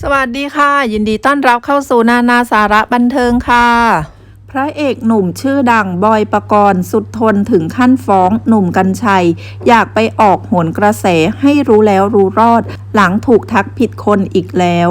สวัสดีค่ะ ยินดีต้อนรับเข้าสู่นานาสาระบันเทิงค่ะ พระเอกหนุ่มชื่อดังบอยปรกรณ์สุดทนถึงขั้นฟ้องหนุ่มกัญชัย อยากไปออกโหนกระแสให้รู้แล้วรู้รอด หลังถูกทักผิดคนอีกแล้ว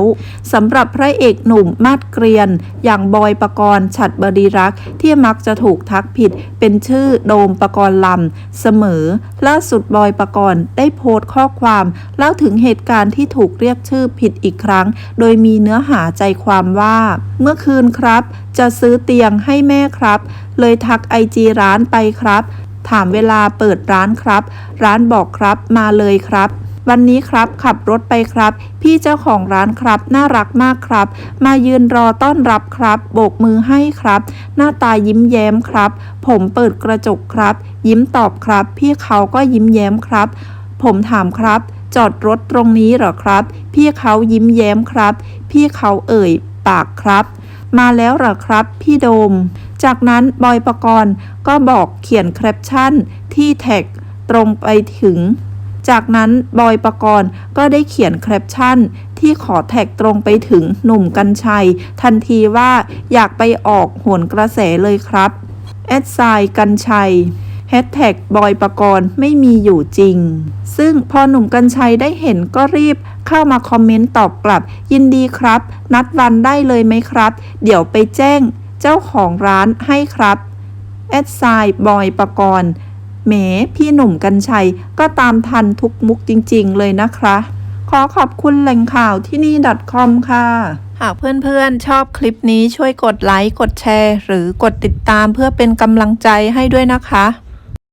สำหรับพระเอกหนุ่มมาดเกรียน อย่างบอยปรกรณ์ฉัดบดีรักษ์ที่มักจะถูกทักผิด เป็นชื่อโดมปรกรณ์ลำเสมอ ล่าสุดบอยปรกรณ์ได้โพสต์ข้อความเล่าถึงเหตุการณ์ที่ถูกเรียกชื่อผิดอีกครั้ง โดยมีเนื้อหาใจความว่า เมื่อคืนครับ จะซื้อเตียงให้แม่ครับ เลยทักไอจีร้านไปครับถามเวลาเปิดร้านครับ ร้านบอกครับมาเลยครับ วันนี้ครับขับรถไปครับ พี่เจ้าของร้านครับ น่ารักมากครับ มายืนรอต้อนรับครับ โบกมือให้ครับ หน้าตายิ้มแย้มครับ ผมเปิดกระจกครับ ยิ้มตอบครับ พี่เขาก็ยิ้มแย้มครับ ผมถามครับ จอดรถตรงนี้เหรอครับ พี่เขายิ้มแย้มครับ พี่เขาเอ่ย ปากครับ มาแล้วเหรอครับ พี่โดม จากนั้นบอยปกรณ์ก็บอกเขียนแคปชั่นที่แท็กตรงไปถึง จากนั้นบอยปกรณ์ก็ได้เขียนแคปชั่น ที่ขอแท็กตรงไปถึงหนุ่มกัญชัย ทันทีว่าอยากไปออกโหนกระแสเลยครับแอดไซกัญชัยแฮชแท็กบอยปกรณ์ไม่มีอยู่จริง ซึ่งพอหนุ่มกัญชัยได้เห็นก็รีบเข้ามาคอมเมนต์ตอบกลับ ยินดีครับ นัดวันได้เลยไหมครับ เดี๋ยวไปแจ้งเจ้าของร้านให้ครับแอดไซบอยปกรณ์ เหมพี่หนุ่มกัญชัยก็ตามทันทุกมุกจริงๆ เลยนะคะ ขอขอบคุณแหล่งข่าวที่นี่ .com ค่ะ หากเพื่อนๆ ชอบคลิปนี้ช่วยกดไลค์ กดแชร์ หรือกดติดตามเพื่อเป็นกำลังใจให้ด้วยนะคะ